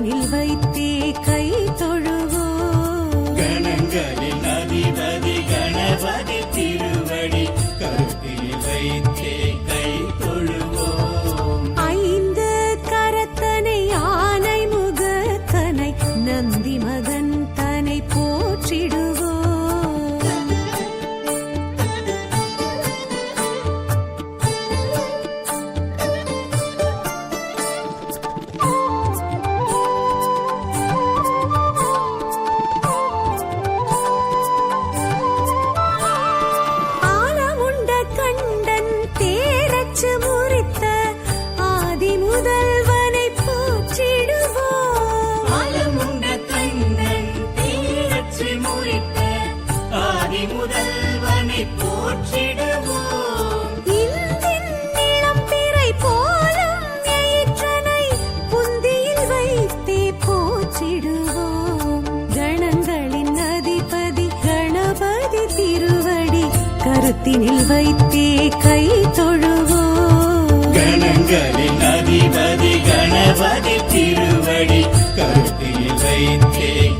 கருத்தினில் வைத்தே கை பகவதி திருவடி கருத்தில் வைத்தேன்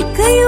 நம்பிக்கையோ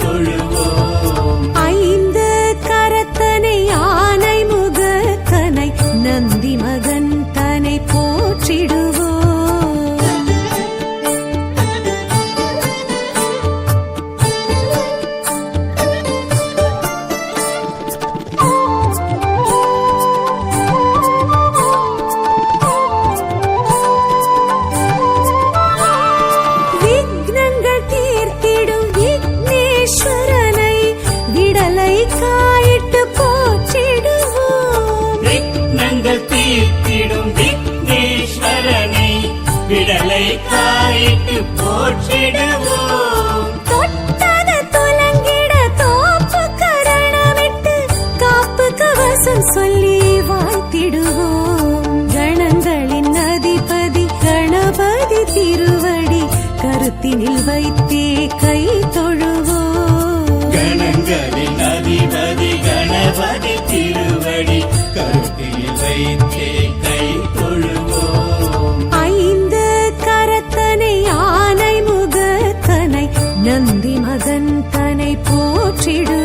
துன்பங்கள் தீர்த்திடும் விக்னேஸ்வரனை. விடலை காயிட்டு போற்றிடுவோம் சொல்லி வாழ்த்திடுவோம் கணங்களின் அதிபதி கணபதி திருவடி கருத்தினில் வைத்து வைத்தேத்தை தொழுவோம். ஐந்து கரத்தனை ஆனை முகத்தனை நந்தி மகன் தனை போற்றிடு.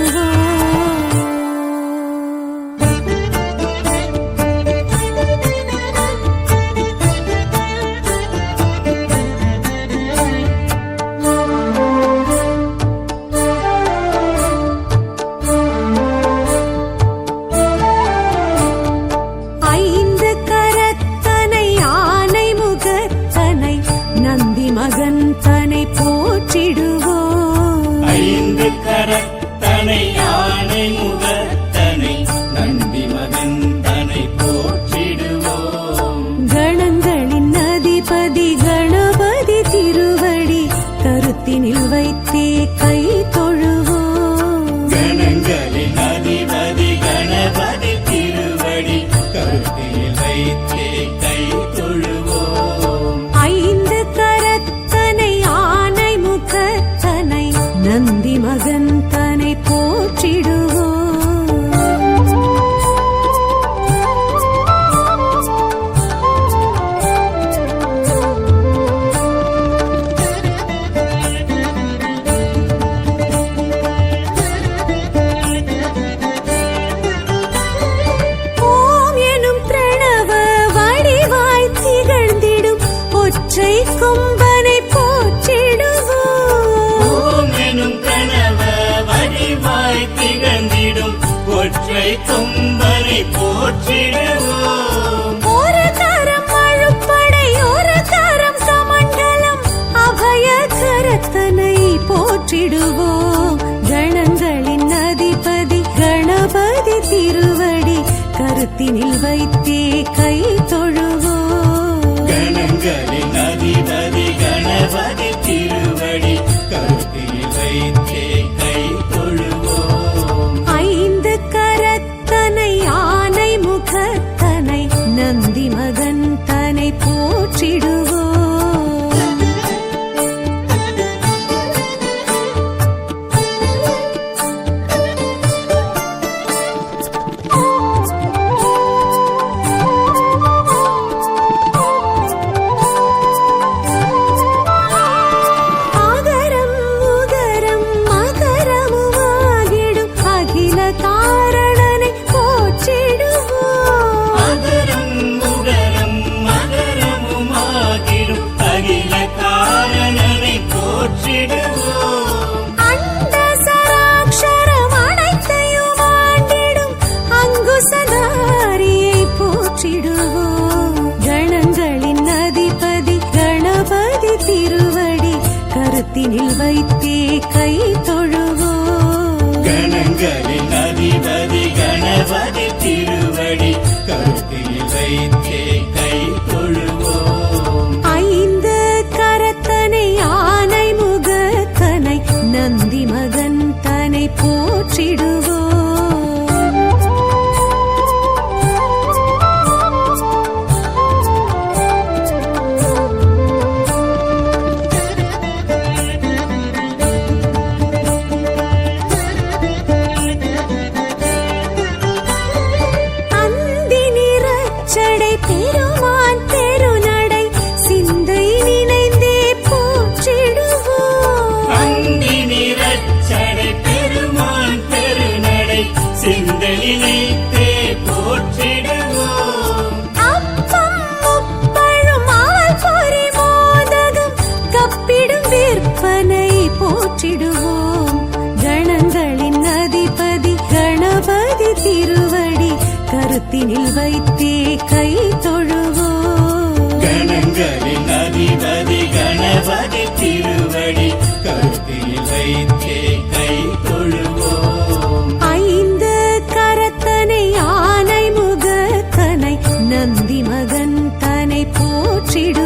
விற்பனை போற்றிடுவோம். கணங்களின் அதிபதி கணபதி திருவடி கருத்தினில் வைத்தே கை தொழுவோம். கணங்களின் அதிபதி கணபதி திருவடி கருத்தினில் வைத்தே கை தொழுவோம். ஐந்து கரத்தனை ஆனை முகத்தனை நந்தி மகன் தனை போற்றிடு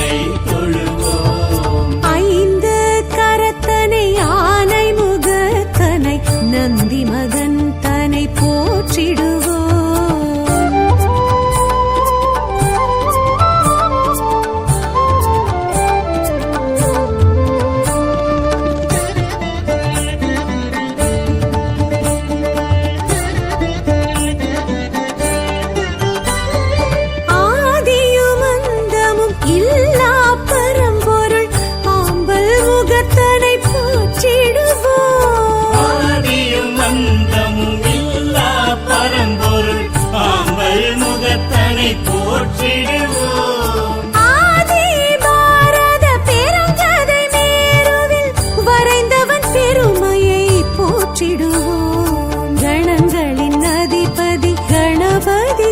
நந்தி மத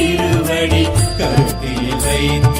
திருவடி கருத்தில் வைத்து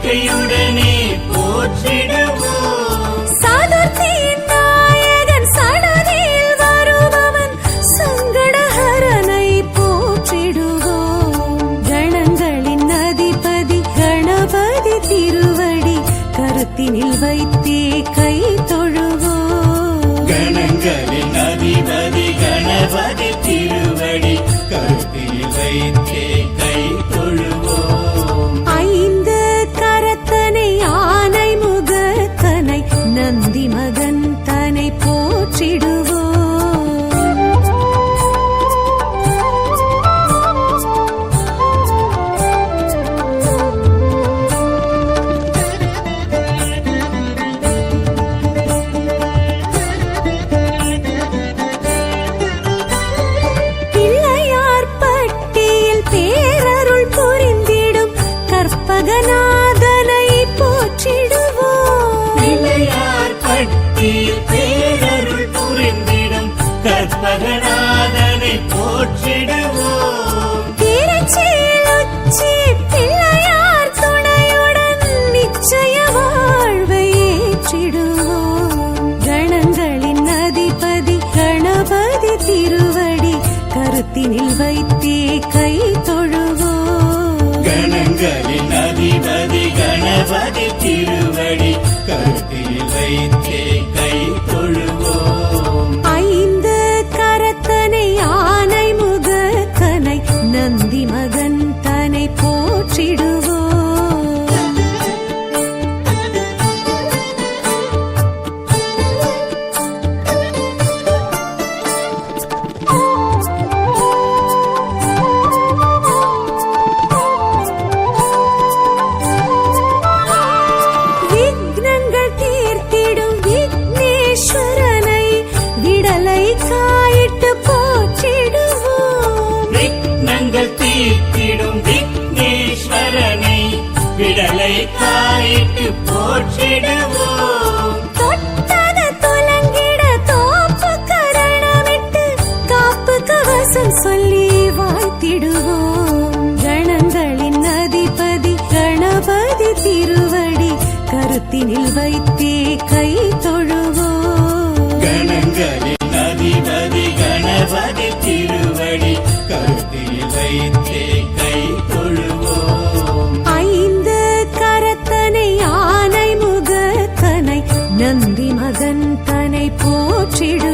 நம்பிக்கையுடனே போற்றிடும் தாயிட்டு போற்றிடுவோம். தொட்டத தொலங்கிட தோப்பு கடனமிட்டு காப்பு கவசம் சொல்லி வாழ்த்திடுவோம். கணங்களின் அதிபதி கணபதி திருவடி கருத்தினில் வைத்து சிற்றிட